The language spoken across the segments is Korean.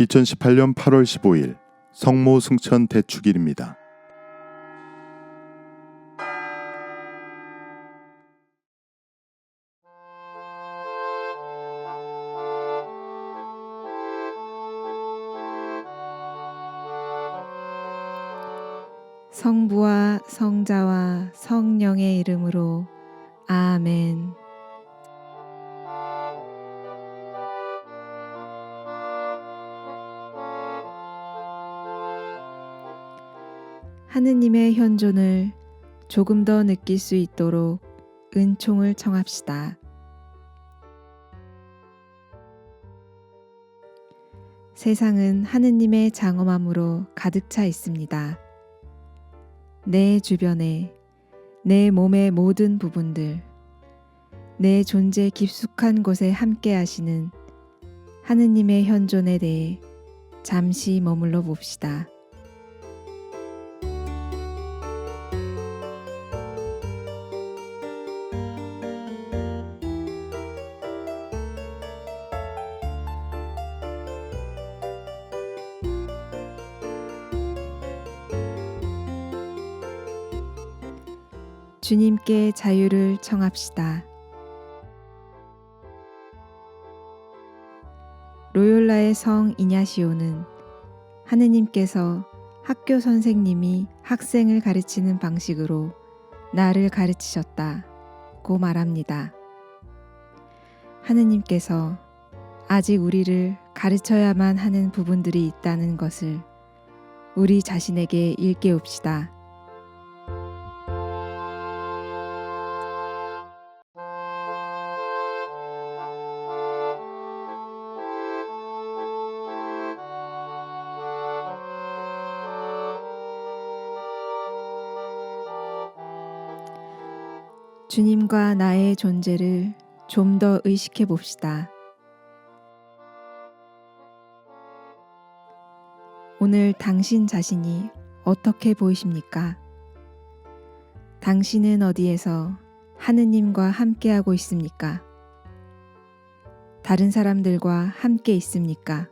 2018년 8월 15일 성모 승천 대축일입니다. 성부와 성자와 성령의 이름으로 아멘. 하느님의 현존을 조금 더 느낄 수 있도록 은총을 청합시다. 세상은 하느님의 장엄함으로 가득 차 있습니다. 내 주변에 내 몸의 모든 부분들, 내 존재 깊숙한 곳에 함께 하시는 하느님의 현존에 대해 잠시 머물러 봅시다. 주님께 자유를 청합시다. 로욜라의 성 이냐시오는 하느님께서 학교 선생님이 학생을 가르치는 방식으로 나를 가르치셨다고 말합니다. 하느님께서 아직 우리를 가르쳐야만 하는 부분들이 있다는 것을 우리 자신에게 일깨웁시다. 주님과 나의 존재를 좀 더 의식해 봅시다. 오늘 당신 자신이 어떻게 보이십니까? 당신은 어디에서 하느님과 함께하고 있습니까? 다른 사람들과 함께 있습니까?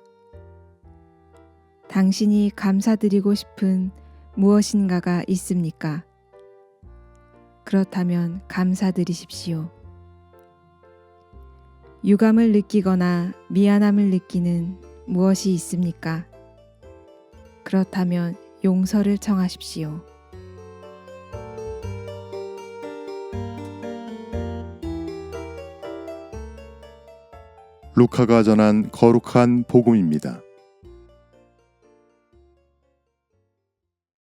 당신이 감사드리고 싶은 무엇인가가 있습니까? 그렇다면 감사드리십시오. 유감을 느끼거나 미안함을 느끼는 무엇이 있습니까? 그렇다면 용서를 청하십시오. 루카가 전한 거룩한 복음입니다.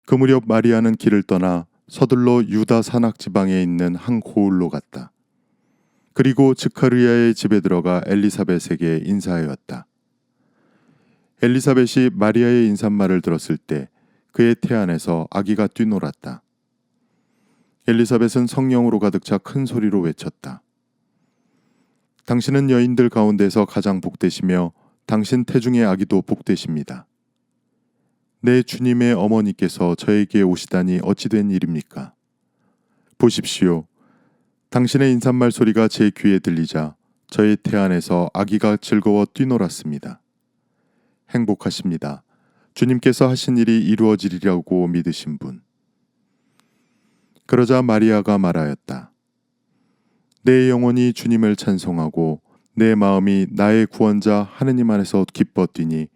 그 무렵 마리아는 길을 떠나 서둘러 유다 산악 지방에 있는 한 고을로 갔다. 그리고 즈카르야의 집에 들어가 엘리사벳에게 인사하였다. 엘리사벳이 마리아의 인사말을 들었을 때 그의 태 안에서 아기가 뛰놀았다. 엘리사벳은 성령으로 가득 차 큰 소리로 외쳤다. 당신은 여인들 가운데서 가장 복되시며 당신 태중의 아기도 복되십니다. 내 주님의 어머니께서 저에게 오시다니 어찌된 일입니까? 보십시오. 당신의 인사말 소리가 제 귀에 들리자 저의 태 안에서 아기가 즐거워 뛰놀았습니다. 행복하십니다. 주님께서 하신 일이 이루어지리라고 믿으신 분. 그러자 마리아가 말하였다. 내 영혼이 주님을 찬송하고 내 마음이 나의 구원자 하느님 안에서 기뻐 뛰니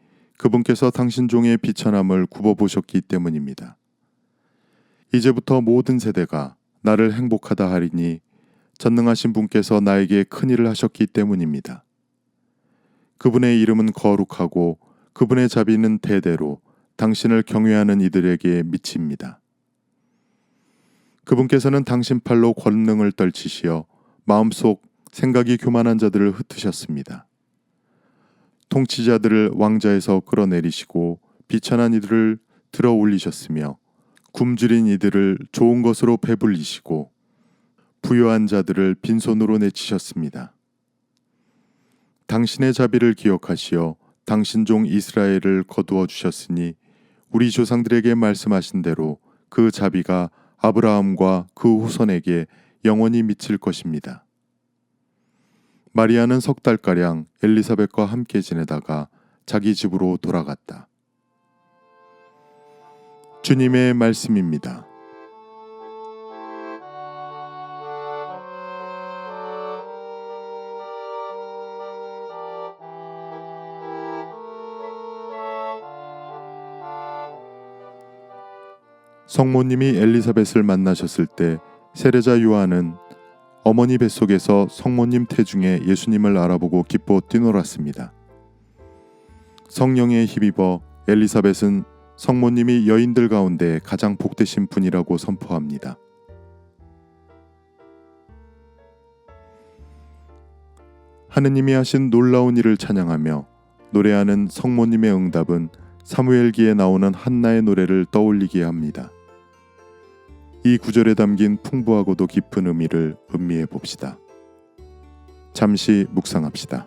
그분께서 당신 종의 비천함을 굽어보셨기 때문입니다. 이제부터 모든 세대가 나를 행복하다 하리니 전능하신 분께서 나에게 큰 일을 하셨기 때문입니다. 그분의 이름은 거룩하고 그분의 자비는 대대로 당신을 경외하는 이들에게 미칩니다. 그분께서는 당신 팔로 권능을 떨치시어 마음속 생각이 교만한 자들을 흩으셨습니다. 통치자들을 왕자에서 끌어내리시고 비천한 이들을 들어 올리셨으며 굶주린 이들을 좋은 것으로 배불리시고 부요한 자들을 빈손으로 내치셨습니다. 당신의 자비를 기억하시어 당신 종 이스라엘을 거두어 주셨으니 우리 조상들에게 말씀하신 대로 그 자비가 아브라함과 그 후손에게 영원히 미칠 것입니다. 마리아는 석 달가량 엘리사벳과 함께 지내다가 자기 집으로 돌아갔다. 주님의 말씀입니다. 성모님이 엘리사벳을 만나셨을 때 세례자 요한은 어머니 뱃속에서 성모님 태중에 예수님을 알아보고 기뻐 뛰놀았습니다. 성령에 힘입어 엘리사벳은 성모님이 여인들 가운데 가장 복되신 분이라고 선포합니다. 하느님이 하신 놀라운 일을 찬양하며 노래하는 성모님의 응답은 사무엘기에 나오는 한나의 노래를 떠올리게 합니다. 이 구절에 담긴 풍부하고도 깊은 의미를 음미해 봅시다. 잠시 묵상합시다.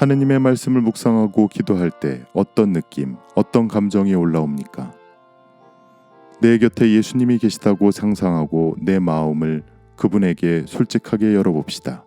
하느님의 말씀을 묵상하고 기도할 때 어떤 느낌, 어떤 감정이 올라옵니까? 내 곁에 예수님이 계시다고 상상하고 내 마음을 그분에게 솔직하게 열어봅시다.